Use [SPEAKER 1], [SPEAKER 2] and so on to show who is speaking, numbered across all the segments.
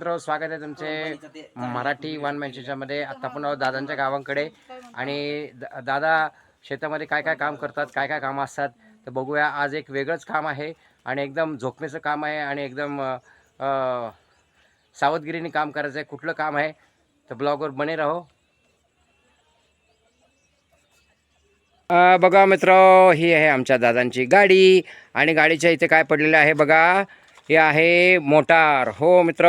[SPEAKER 1] मित्र स्वागत आहे तुमचे मराठी वन मॅचेच्यामध्ये आता आपण आहोत दादांच्या गावांकडे. आणि दादा शेतामध्ये काय काय काम करतात काय काय कामं असतात तर बघूया आज एक वेगळंच काम आहे आणि एकदम झोपण्याचं काम आहे आणि एकदम सावधगिरीने काम करायचं आहे कुठलं काम आहे? तर ब्लॉगवर बने राहो. बघा मित्र ही आहे आमच्या दादांची गाडी. आणि गाडीच्या इथे काय पडलेलं आहे बघा. हे आहे मोटार. हो मित्र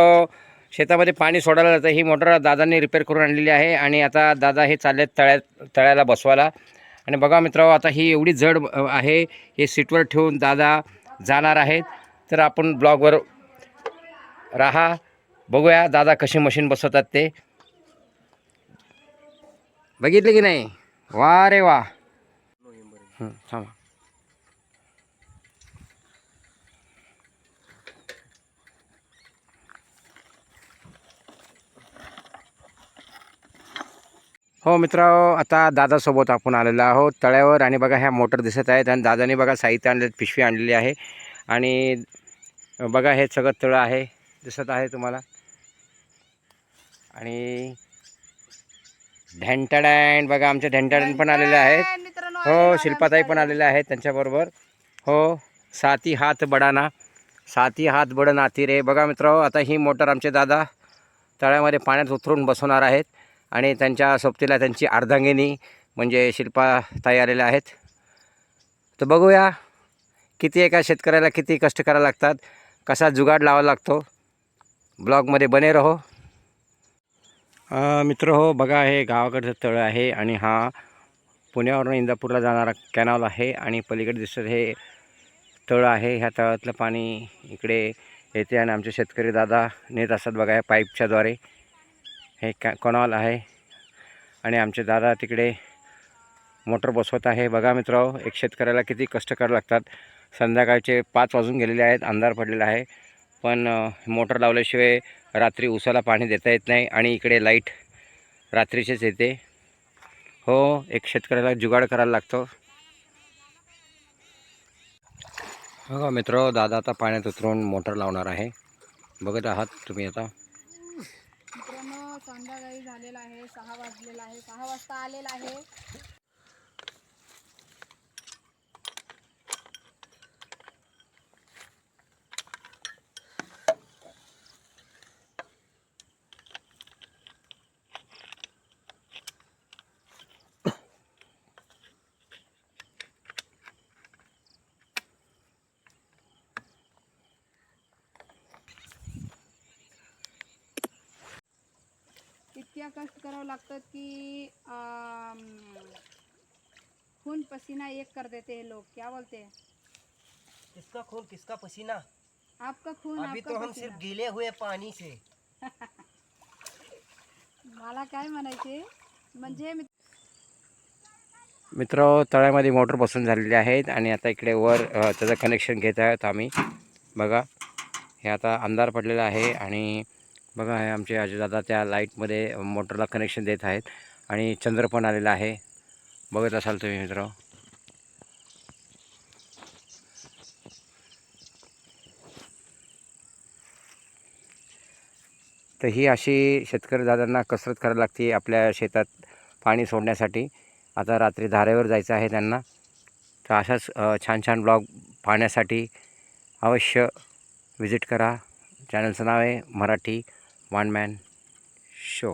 [SPEAKER 1] शेतामध्ये पाणी सोडायला जातं. ही मोटार दादांनी रिपेअर करून आणलेली आहे आणि आता दादा हे चालले तळ्यात तळ्याला बसवायला. आणि बघा मित्र आता ही एवढी जड आहे हे सीटवर ठेवून दादा जाणार आहेत. तर आपण ब्लॉगवर राहा बघूया दादा कशी मशीन बसवतात ते. बघितलं की नाही? वा रे वा थांबा. हो मित्र आता दादासोबत आपण आलेलो आहोत. तळ्यावर आणि बघा ह्या मोटर दिसत आहेत आणि दादाने बघा साहित्य आणले पिशवी आणलेली आहे. आणि बघा हे सगळं तळं आहे दिसत आहे तुम्हाला. आणि ढेंटाडॅन बघा आमचे ढेंटाडॅन पण आलेले आहेत. हो शिल्पाताई पण आलेल्या आहेत त्यांच्याबरोबर. हो साती हात बडाना. साती हात बड नाती रे. बघा मित्र आता ही मोटर आमचे दादा तळ्यामध्ये पाण्यात उतरून बसवणार आहेत. आणि त्यांच्या सोबतीला त्यांची अर्धांगिनी म्हणजे शिल्पाताई आलेल्या आहेत. तर बघूया किती एका शेतकऱ्याला किती कष्ट करायला लागतात कसा जुगाड लावा लागतो. ब्लॉगमध्ये बने रहो. मित्र हो बघा हे गावाकडचं तळ आहे आणि हा पुण्यावरून इंदापूरला जाणारा कॅनॉल आहे आणि पलीकडे दिसत हे तळ आहे. ह्या तळातलं पाणी इकडे येते आणि आमचे शेतकरी दादा नेत असतात बघा या पाईपच्याद्वारे हे कॅ कॉनॉल आहे? आणि आमचे दादा तिकडे मोटर बसवत आहे. बघा मित्र एक शेतकऱ्याला किती कष्ट करावे लागतात. संध्याकाळचे पाच वाजून गेलेले आहेत. अंधार पडलेला आहे. पण मोटर लावल्याशिवाय रात्री उसाला पाणी देता येत नाही आणि इकडे लाइट रात्रीचेच येते. हो एक शेतकऱ्याला जुगाड करायला लागतो. हो मित्र दादा आता पाण्यात उतरून मोटर लावणार आहे. बघत आहात तुम्ही आता.
[SPEAKER 2] झालेला आहे सहा वाजलेला आहे सहा वाजता आलेला आहे. इतक्या कष्ट करावं लागतात की खून पसीना एक कर देते हैं लोग क्या बोलते? हैं
[SPEAKER 3] किसका खून किसका पसीना?
[SPEAKER 2] आपका खून
[SPEAKER 3] अभी
[SPEAKER 2] आपका
[SPEAKER 3] तो हम
[SPEAKER 2] पसीना.
[SPEAKER 3] सिर्फ गीले हुए पानी से।
[SPEAKER 2] मला काय म्हणायचे? म्हणजे मी
[SPEAKER 1] मित्र तळ्यामध्ये मोटर बसून झालेली आहेत आणि आता इकडे वर अ, त्याचं कनेक्शन घेत आहोत आम्ही. बघा हे आता अंधार पडलेला आहे आणि बघा हे आमचे आजीदादा त्या लाईटमध्ये मोटरला कनेक्शन देत आहेत आणि चंद्र पण आलेला आहे. बघत असाल तुम्ही मित्र. तर ही अशी शेतकरी दादांना कसरत करायला लागते आपल्या शेतात पाणी सोडण्यासाठी. आता रात्री धारेवर जायचं आहे त्यांना. तर अशाच छान छान ब्लॉग पाहण्यासाठी अवश्य विजिट करा. चॅनलचं नाव आहे मराठी वन मॅन शो